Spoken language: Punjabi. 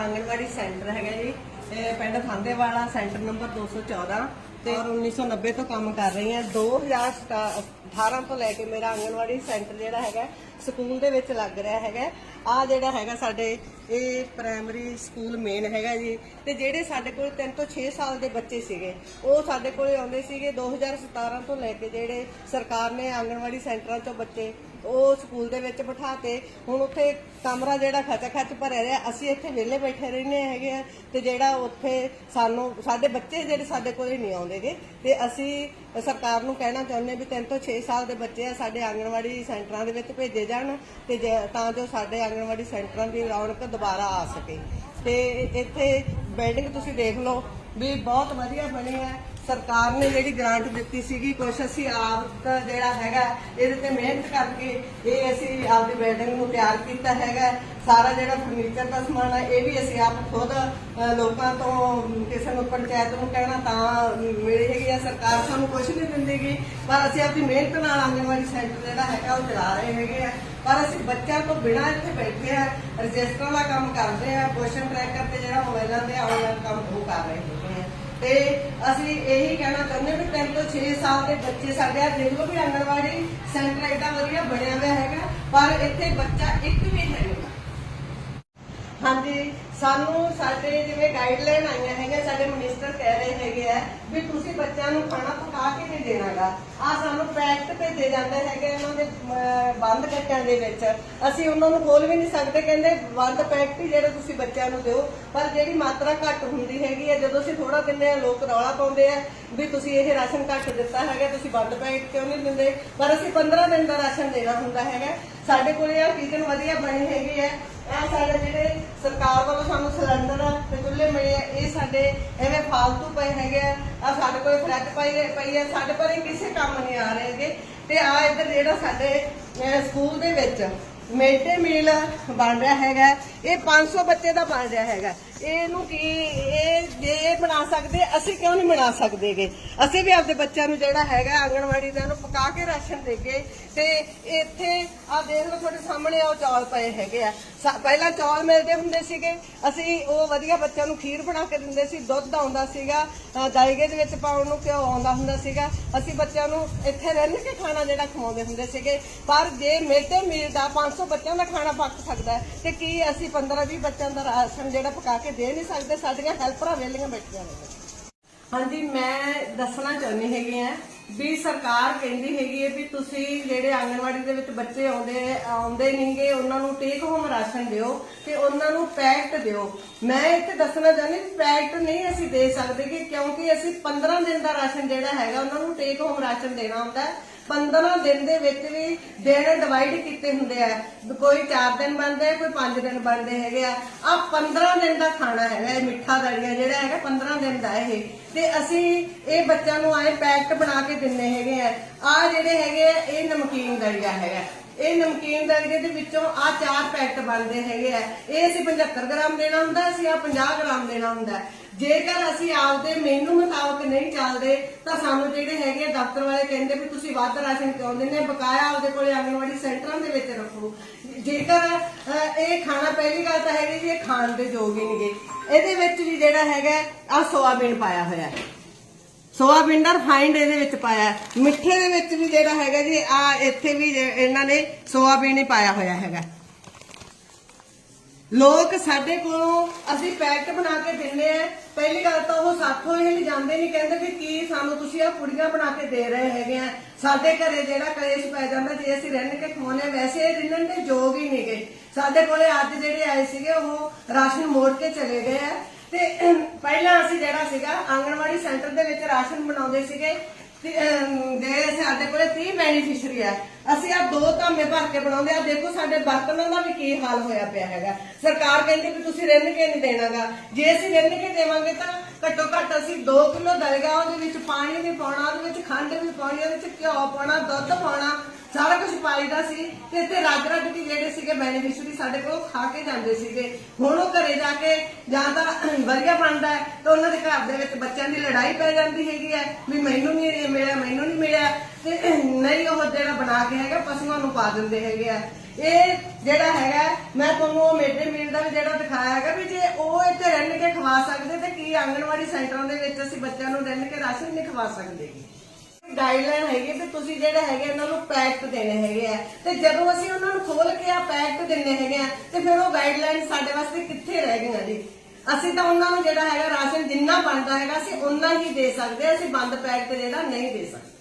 ਆਂਗਣਵਾੜੀ ਸੈਂਟਰ ਹੈਗਾ ਜੀ। ਇਹ ਪਿੰਡ ਖਾਂਦੇਵਾਲਾ, ਸੈਂਟਰ ਨੰਬਰ 214 ਤੇ ਔਰ 1990 ਤੋਂ ਕੰਮ ਕਰ ਰਹੀ ਹਾਂ। 2018 ਤੋਂ ਲੈ ਕੇ ਮੇਰਾ ਆਂਗਣਵਾੜੀ ਸੈਂਟਰ ਜਿਹੜਾ ਹੈਗਾ ਸਕੂਲ ਦੇ ਵਿੱਚ ਲੱਗ ਰਿਹਾ ਹੈਗਾ। ਆ ਜਿਹੜਾ ਹੈਗਾ ਸਾਡੇ, ਇਹ ਪ੍ਰਾਇਮਰੀ ਸਕੂਲ ਮੇਨ ਹੈਗਾ ਜੀ। ਤੇ ਜਿਹੜੇ ਸਾਡੇ ਕੋਲ 3 ਤੋਂ 6 ਸਾਲ ਦੇ ਬੱਚੇ ਸੀਗੇ, ਉਹ ਸਾਡੇ ਕੋਲੇ ਆਉਂਦੇ ਸੀਗੇ 2017 ਤੋਂ ਲੈ ਕੇ ਜਿਹੜੇ ਸਰਕਾਰ ਨੇ ਆਂਗਣਵਾੜੀ ਸੈਂਟਰਾਂ ਚੋਂ ਬੱਚੇ ਉਹ ਸਕੂਲ ਦੇ ਵਿੱਚ ਬਿਠਾਤੇ। ਹੁਣ ਉੱਥੇ ਕਮਰਾ ਜਿਹੜਾ ਖਚਾ ਖਚ ਭਰਿਆ ਰਿਹਾ, ਅਸੀਂ ਇੱਥੇ ਵਿਹਲੇ ਬੈਠੇ ਰਹਿੰਦੇ ਹੈਗੇ ਆ ਤੇ ਜਿਹੜਾ ਉੱਥੇ ਸਾਨੂੰ, ਸਾਡੇ ਬੱਚੇ ਜਿਹੜੇ ਸਾਡੇ ਕੋਲੇ ਨਹੀਂ ਆਉਂਦੇਗੇ ਤੇ ਅਸੀਂ ਸਰਕਾਰ ਨੂੰ ਕਹਿਣਾ ਚਾਹੁੰਦੇ ਵੀ 3 ਤੋਂ 6 ਸਾਲ ਦੇ ਬੱਚੇ ਆ ਸਾਡੇ ਆਂਗਣਵਾੜੀ ਸੈਂਟਰਾਂ ਦੇ ਵਿੱਚ ਭੇਜੇ ਜਾਣ ਤੇ ਜੇ- ਤਾਂ ਜੋ ਸਾਡੇ ਆਂਗਣਵਾੜੀ ਸੈਂਟਰਾਂ ਦੀ ਰੌਣਕ ਦੁਬਾਰਾ ਆ ਸਕੇ। ਤੇ ਇੱਥੇ ਬਿਲਡਿੰਗ ਤੁਸੀਂ ਦੇਖ ਲਓ ਵੀ ਬਹੁਤ ਵਧੀਆ ਬਣੀ ਹੈ ਸਰਕਾਰ ਨੇ ਜਿਹੜੀ ਗ੍ਰਾਂਟ ਦਿੱਤੀ ਸੀਗੀ, ਕੁਛ ਅਸੀਂ ਆਪ ਜਿਹੜਾ ਹੈਗਾ, ਇਹਦੇ ਤੇ ਮਿਹਨਤ ਕਰਕੇ ਇਹ ਅਸੀਂ ਆਪਦੀ ਬਿਲਡਿੰਗ ਨੂੰ ਤਿਆਰ ਕੀਤਾ ਹੈਗਾ। ਸਾਰਾ ਜਿਹੜਾ ਫਰਨੀਚਰ ਦਾ ਸਮਾਨ ਹੈ ਇਹ ਵੀ ਅਸੀਂ ਆਪ ਖੁਦ ਲੋਕਾਂ ਤੋਂ, ਕਿਸੇ ਨੂੰ ਪੰਚਾਇਤ ਨੂੰ ਕਹਿਣਾ ਤਾਂ ਮਿਲੀ ਹੈਗੀ ਆ। ਸਰਕਾਰ ਸਾਨੂੰ ਕੁਝ ਨਹੀਂ ਦਿੰਦੀਗੀ ਪਰ ਅਸੀਂ ਆਪਦੀ ਮਿਹਨਤ ਨਾਲ ਆਂਗਣਵਾੜੀ ਸੈਂਟਰ ਜਿਹੜਾ ਹੈਗਾ, ਉਹ ਚਲਾ ਰਹੇ ਹੈਗੇ ਆ। ਪਰ ਅਸੀਂ ਬੱਚਿਆਂ ਤੋਂ ਬਿਨਾਂ ਇੱਥੇ ਬੈਠੇ ਆ, ਰਜਿਸਟਰ ਦਾ ਕੰਮ ਕਰਦੇ ਆ ਕੁਐਸਚਨ ਟਰੈਕਰ ਤੇ ਜਿਹੜਾ ਮੋਬਾਈਲਾਂ ਤੇ ਆਨਲਾਈਨ ਕੰਮ ਉਹ ਕਰ ਰਹੇ ਹੈਗੇ ਆ। ਤੇ ਅਸੀਂ ਇਹੀ ਕਹਿਣਾ ਚਾਹੁੰਦੇ ਵੀ 3 ਤੋਂ 6 ਸਾਲ ਦੇ ਬੱਚੇ ਸਾਡੇ ਆ ਦੇਖ ਲਓ ਵੀ ਆਂਗਣਵਾੜੀ ਸੈਂਟਰ ਏਡਾ ਵਧੀਆ ਬਣਿਆ ਹੋਇਆ ਹੈਗਾ, ਪਰ ਇੱਥੇ ਬੱਚਾ ਇੱਕ ਵੀ ਹੈ ਨਹੀਂ ਹਾਂਜੀ, ਸਾਨੂੰ ਸਾਡੇ ਜਿਵੇਂ ਗਾਈਡਲਾਈਨ ਆਈਆਂ ਹੈਗੀਆਂ, ਸਾਡੇ ਮਿਨਿਸਟਰ ਕਹਿ ਰਹੇ ਹੈਗੇ ਆ ਵੀ ਤੁਸੀਂ ਬੱਚਿਆਂ ਨੂੰ ਖਾਣਾ ਪਕਾ ਕੇ ਨਹੀਂ ਦੇਣਾਗਾ। ਆ ਸਾਨੂੰ ਪੈਕਟ ਭੇਜੇ ਜਾਂਦੇ ਹੈਗੇ ਇਹਨਾਂ ਦੇ ਬੰਦ ਕੱਟਿਆਂ ਦੇ ਵਿੱਚ। ਅਸੀਂ ਉਹਨਾਂ ਨੂੰ ਖੋਲ ਵੀ ਨਹੀਂ ਸਕਦੇ, ਕਹਿੰਦੇ ਬੰਦ ਪੈਕਟ ਹੀ ਜਿਹੜੇ ਤੁਸੀਂ ਬੱਚਿਆਂ ਨੂੰ ਦਿਓ। ਪਰ ਜਿਹੜੀ ਮਾਤਰਾ ਘੱਟ ਹੁੰਦੀ ਹੈਗੀ ਹੈ ਜਦੋਂ ਅਸੀਂ ਥੋੜਾ ਦਿੰਦੇ ਆ, ਲੋਕ ਰੌਲਾ ਪਾਉਂਦੇ ਆ ਵੀ ਤੁਸੀਂ ਇਹ ਰਾਸ਼ਨ ਘੱਟ ਦਿੱਤਾ ਹੈਗਾ, ਤੁਸੀਂ ਬੰਦ ਪੈਕਟ ਕਿਉਂ ਨਹੀਂ ਦਿੰਦੇ? ਪਰ ਅਸੀਂ 15 ਦਿਨ ਦਾ ਰਾਸ਼ਨ ਦੇਣਾ ਹੁੰਦਾ ਹੈਗਾ। ਸਾਡੇ ਕੋਲੇ ਆ ਕਿਚਨ ਵਧੀਆ ਬਣੇ ਹੈਗੇ ਹੈ ਇਹ ਸਾਡੇ ਜਿਹੜੇ ਸਰਕਾਰ ਵੱਲੋਂ ਸਾਨੂੰ ਸਿਲੰਡਰ ਤੇ ਚੁੱਲ੍ਹੇ ਮਿਲੇ ਆ, ਇਹ ਸਾਡੇ ਐਵੇਂ ਫਾਲਤੂ ਪਏ ਹੈਗੇ ਆ। ਆਹ ਸਾਡੇ ਕੋਲ ਫਰਿੱਜ ਪਈ ਪਈ ਹੈ ਸਾਡੇ ਪਰ ਇਹ ਕਿਸੇ ਕੰਮ ਨਹੀਂ ਆ ਰਹੇ ਹੈਗੇ। ਤੇ ਆ ਇੱਧਰ ਜਿਹੜਾ ਸਾਡੇ ਸਕੂਲ ਦੇ ਵਿੱਚ ਮਿਡ ਡੇ ਮੀਲ ਬਣ ਰਿਹਾ ਹੈਗਾ। ਇਹ 500 ਬੱਚੇ ਦਾ ਬਣ ਰਿਹਾ ਹੈਗਾ। ਇਹਨੂੰ ਕੀ ਇਹ ਜੇ ਇਹ ਬਣਾ ਸਕਦੇ ਅਸੀਂ ਕਿਉਂ ਨਹੀਂ ਬਣਾ ਸਕਦੇਗੇ? ਅਸੀਂ ਵੀ ਆਪਦੇ ਬੱਚਿਆਂ ਨੂੰ ਜਿਹੜਾ ਹੈਗਾ ਆਂਗਣਵਾੜੀ ਦਾ ਨੂੰ ਪਕਾ ਕੇ ਰਾਸ਼ਨ ਦੇਗੇ। ਤੇ ਇੱਥੇ ਆ ਦੇਖ ਲਓ ਤੁਹਾਡੇ ਸਾਹਮਣੇ ਉਹ ਚੌਲ ਪਏ ਹੈਗੇ ਆ। ਸਾ- ਪਹਿਲਾਂ ਚੌਲ ਮਿਲਦੇ ਹੁੰਦੇ ਸੀਗੇ। ਅਸੀਂ ਉਹ ਵਧੀਆ ਬੱਚਿਆਂ ਨੂੰ ਖੀਰ ਬਣਾ ਕੇ ਦਿੰਦੇ ਸੀ ਦੁੱਧ ਆਉਂਦਾ ਸੀਗਾ ਅ, ਦਾਈਗੇ ਦੇ ਵਿੱਚ ਪਾਉਣ ਨੂੰ ਘਿਓ ਆਉਂਦਾ ਹੁੰਦਾ ਸੀਗਾ। ਅਸੀਂ ਬੱਚਿਆਂ ਨੂੰ ਇੱਥੇ ਰਹਿਣ ਕੇ ਖਾਣਾ ਜਿਹੜਾ ਖਵਾਉਂਦੇ ਹੁੰਦੇ ਸੀਗੇ। ਪਰ ਜੇ ਮਿਲਦੇ ਮੀਲ ਦਾ 500 ਬੱਚਿਆਂ ਦਾ ਖਾਣਾ ਪੱਕ ਸਕਦਾ ਹੈ। ਤੇ ਕੀ ਅਸੀਂ 15 20 ਬੱਚਿਆਂ ਦਾ ਰਾਸ਼ਨ ਜਿਹੜਾ ਪਕਾ ਕੇ ਦੇ ਨਹੀਂ ਸਕਦੇ, ਸਾਡੀਆਂ ਹੈਲਪਰਾਂ ਵੇਲੀਆਂ ਬੈਠੀਆਂ ਨੇ। ਹਾਂਜੀ, ਮੈਂ ਦੱਸਣਾ ਚਾਹੁੰਦੀ ਹੈਗੀ ਆ ਵੀ ਸਰਕਾਰ ਕਹਿੰਦੀ ਹੈਗੀ ਹੈ ਵੀ ਤੁਸੀਂ ਜਿਹੜੇ ਆਂਗਣਵਾੜੀ ਦੇ ਵਿੱਚ ਬੱਚੇ ਆਉਂਦੇ ਆਉਂਦੇ ਨਹੀਂਗੇ, ਉਹਨਾਂ ਨੂੰ ਟੇਕ ਹੋਮ ਰਾਸ਼ਨ ਦਿਓ ਤੇ ਉਹਨਾਂ ਨੂੰ ਪੈਕਟ ਦਿਓ। ਮੈਂ ਇੱਥੇ ਦੱਸਣਾ ਚਾਹੁੰਦੀ ਪੈਕਟ ਨਹੀਂ ਅਸੀਂ ਦੇ ਸਕਦੇ ਕਿ ਕਿਉਂਕਿ ਅਸੀਂ 15 ਦਿਨ ਦਾ ਰਾਸ਼ਨ ਜਿਹੜਾ ਹੈਗਾ, ਉਹਨਾਂ ਨੂੰ ਟੇਕ ਹੋਮ ਰਾਸ਼ਨ ਦੇਣਾ ਹੁੰਦਾ ਹੈ। 15 ਦਿਨ ਦੇ ਵਿੱਚ ਵੀ ਦਿਨ ਡਿਵਾਈਡ ਕੀਤੇ ਹੁੰਦੇ ਆ। ਕੋਈ 4 ਦਿਨ ਬਣਦੇ ਆ ਕੋਈ 5 ਦਿਨ ਬਣਦੇ ਹੈਗੇ ਆ। ਆ 15 ਦਿਨ ਦਾ ਖਾਣਾ ਹੈਗਾ, ਇਹ ਮਿੱਠਾ ਦਲੀਆ ਜਿਹੜਾ ਹੈਗਾ 15 ਦਿਨ ਦਾ ਇਹ। ਤੇ ਅਸੀਂ ਇਹ ਬੱਚਿਆਂ ਨੂੰ ਆਏ ਪੈਕਟ ਬਣਾ ਕੇ ਦਿੰਨੇ ਹੈਗੇ ਆ। ਆ ਜਿਹੜੇ ਹੈਗੇ ਆ, ਇਹ ਨਮਕੀਨ ਦਲੀਆ ਹੈਗਾ। ਇਹ ਨਮਕੀਨ ਦਲੀਏ ਦੇ ਵਿੱਚੋਂ ਆ ਚਾਰ ਪੈਕਟ ਬਣਦੇ ਹੈਗੇ ਆ। ਇਹ ਅਸੀਂ 75 ਗ੍ਰਾਮ ਦੇਣਾ ਹੁੰਦਾ, ਅਸੀਂ ਆ 50 ਗ੍ਰਾਮ ਦੇਣਾ ਹੁੰਦਾ। ਜੇਕਰ ਅਸੀਂ ਆਪਦੇ ਮੈਨੂ ਮੁਤਾਬਕ ਨਹੀਂ ਚੱਲਦੇ, ਤਾਂ ਸਾਨੂੰ ਜਿਹੜੇ ਹੈਗੇ ਆ ਦਫ਼ਤਰ ਵਾਲੇ ਕਹਿੰਦੇ ਵੀ ਤੁਸੀਂ ਵੱਧ ਰਾਸ਼ਨ ਕਿਉਂ ਦਿੰਦੇ ਬਕਾਇਆ ਆਪਦੇ ਕੋਲੇ ਆਂਗਣਵਾੜੀ ਸੈਂਟਰਾਂ ਦੇ ਵਿੱਚ ਰੱਖੋ। ਜੇਕਰ ਇਹ ਖਾਣਾ ਪਹਿਲੀ ਗੱਲ ਤਾਂ ਹੈਗੀ ਜੀ, ਇਹ ਖਾਣ ਦੇ ਯੋਗ ਹੀ ਨਹੀਂਗੇ ਇਹਦੇ ਵਿੱਚ ਵੀ ਜਿਹੜਾ ਹੈਗਾ, ਆ ਸੋਆਬੀਨ ਪਾਇਆ ਹੋਇਆ ਹੈ। ਸੋਆਬੀਨ ਦਾ ਰਿਫਾਈਂਡ ਇਹਦੇ ਵਿੱਚ ਪਾਇਆ ਮਿੱਠੇ ਦੇ ਵਿੱਚ ਵੀ ਜਿਹੜਾ ਹੈਗਾ ਜੀ, ਆ ਇੱਥੇ ਵੀ ਇਹਨਾਂ ਨੇ ਸੋਆਬੀਨ ਹੀ ਪਾਇਆ ਹੋਇਆ ਹੈਗਾ। ਲੋਕ ਸਾਡੇ ਕੋਲੋਂ ਅਸੀਂ ਪੈਕਟ ਬਣਾ ਕੇ ਦਿੰਨੇ ਆ। ਪਹਿਲੀ ਗੱਲ ਤਾਂ ਉਹ ਸਾਥੋਂ ਇਹ ਲਿਜਾਂਦੇ ਨਹੀਂ ਕਹਿੰਦੇ ਵੀ ਕੀ ਸਾਨੂੰ ਤੁਸੀਂ ਆ ਪੁੜੀਆਂ ਬਣਾ ਕੇ ਦੇ ਰਹੇ ਹੈਗੇ ਆ। ਸਾਡੇ ਘਰੇ ਜਿਹੜਾ ਕਲੇਸ਼ ਪੈ ਜਾਂਦਾ, ਜੇ ਅਸੀਂ ਰਹਿਣ ਕੇ ਖਵਾਉਨੇ ਵੈਸੇ ਇਹ ਰਿੰਨਣ ਦੇ ਯੋਗ ਹੀ ਨਹੀਂਗੇ ਸਾਡੇ ਕੋਲੇ ਅੱਜ ਜਿਹੜੇ ਆਏ ਸੀਗੇ, ਉਹ ਰਾਸ਼ਨ ਮੋੜ ਕੇ ਚਲੇ ਗਏ ਆ। ਤੇ ਪਹਿਲਾਂ ਅਸੀਂ ਜਿਹੜਾ ਸੀਗਾ, ਆਂਗਣਵਾੜੀ ਸੈਂਟਰ ਦੇ ਵਿੱਚ ਰਾਸ਼ਨ ਬਣਾਉਂਦੇ ਸੀਗੇ। ਤੇ ਸਾਡੇ ਕੋਲੇ 30 ਬੈਨੀਫੀਸ਼ਰੀ ਆ। ਅਸੀਂ ਆ ਦੋ ਧਾਮੇ ਭਰ ਕੇ ਬਣਾਉਂਦੇ ਆ। ਦੇਖੋ ਸਾਡੇ ਬਰਤਨਾਂ ਦਾ ਵੀ ਕੀ ਹਾਲ ਹੋਇਆ ਪਿਆ ਹੈਗਾ। ਸਰਕਾਰ ਕਹਿੰਦੀ ਵੀ ਤੁਸੀਂ ਰਿੰਨ ਕੇ ਨਹੀਂ ਦੇਣਾਗਾ। ਜੇ ਅਸੀਂ ਰਿੰਨ ਕੇ ਦੇਵਾਂਗੇ ਤਾਂ ਘੱਟੋ ਘੱਟ ਅਸੀਂ 2 ਕਿਲੋ ਦਲਗਾ ਉਹਦੇ ਵਿੱਚ ਪਾਣੀ ਵੀ ਪਾਉਣਾ, ਉਹਦੇ ਵਿੱਚ ਖੰਡ ਵੀ ਪਾਉਣੀ, ਉਹਦੇ ਵਿੱਚ ਘਿਓ ਪਾਉਣਾ, ਦੁੱਧ ਪਾਉਣਾ। ਸਾਰਾ ਕੁਝ ਪਾਈਦਾ ਸੀ ਤੇ ਇੱਥੇ ਰੱਜ ਰੱਜ ਕੇ ਜਿਹੜੇ ਸੀਗੇ ਬੈਨੀਫਿਸ਼ਰੀ ਸਾਡੇ ਕੋਲ ਖਾ ਕੇ ਜਾਂਦੇ ਸੀਗੇ। ਹੁਣ ਉਹ ਘਰੇ ਜਾ ਕੇ ਜਾਂ ਤਾਂ ਵਧੀਆ ਬਣਦਾ ਹੈ ਤਾਂ ਉਹਨਾਂ ਦੇ ਘਰ ਦੇ ਵਿੱਚ ਬੱਚਿਆਂ ਦੀ ਲੜਾਈ ਪੈ ਜਾਂਦੀ ਹੈਗੀ ਹੈ ਵੀ ਮੈਨੂੰ ਨਹੀਂ ਮਿਲਿਆ, ਮੈਨੂੰ ਨਹੀਂ ਮਿਲਿਆ। ਤੇ ਨਹੀਂ ਉਹ ਜਿਹੜਾ ਬਣਾ ਕੇ ਹੈਗਾ, ਪਸ਼ੂਆਂ ਨੂੰ ਪਾ ਦਿੰਦੇ ਹੈਗੇ ਆ। ਇਹ ਜਿਹੜਾ ਹੈਗਾ, ਮੈਂ ਤੁਹਾਨੂੰ ਉਹ ਮੇਡੇ ਮੀਲ ਦਾ ਵੀ ਜਿਹੜਾ ਦਿਖਾਇਆ ਹੈਗਾ ਵੀ ਜੇ ਉਹ ਇੱਥੇ ਰਹਿਣ ਕੇ ਖਵਾ ਸਕਦੇ ਤੇ ਕੀ ਆਂਗਣਵਾੜੀ ਸੈਂਟਰਾਂ ਦੇ ਵਿੱਚ ਅਸੀਂ ਬੱਚਿਆਂ ਨੂੰ ਰਹਿਣ ਕੇ ਰਾਸ਼ਨ ਨਹੀਂ ਖਵਾ ਸਕਦੇ। ਗਾਈਡਲਾਈਨ ਹੈਗੀ ਤੇ ਤੁਸੀਂ ਜਿਹੜੇ ਹੈਗੇ ਇਹਨਾਂ ਨੂੰ ਪੈਕਟ ਦੇਣੇ ਹੈਗੇ ਆ। ਤੇ ਜਦੋਂ ਅਸੀਂ ਉਹਨਾਂ ਨੂੰ ਖੋਲ ਕੇ ਆ ਪੈਕਟ ਦਿੰਨੇ ਹੈਗੇ ਆ, ਤੇ ਫਿਰ ਉਹ ਗਾਈਡਲਾਈਨ ਸਾਡੇ ਵਾਸਤੇ ਕਿੱਥੇ ਰਹਿ ਗਈਆਂ ਜੀ? ਅਸੀਂ ਤਾਂ ਉਹਨਾਂ ਨੂੰ ਜਿਹੜਾ ਹੈਗਾ ਰਾਸ਼ਨ ਜਿੰਨਾ ਬਣਦਾ ਹੈਗਾ, ਅਸੀਂ ਉਹਨਾਂ ਹੀ ਦੇ ਸਕਦੇ ਅਸੀਂ ਬੰਦ ਪੈਕਟ ਜਿਹੜਾ ਨਹੀਂ ਦੇ ਸਕਦੇ।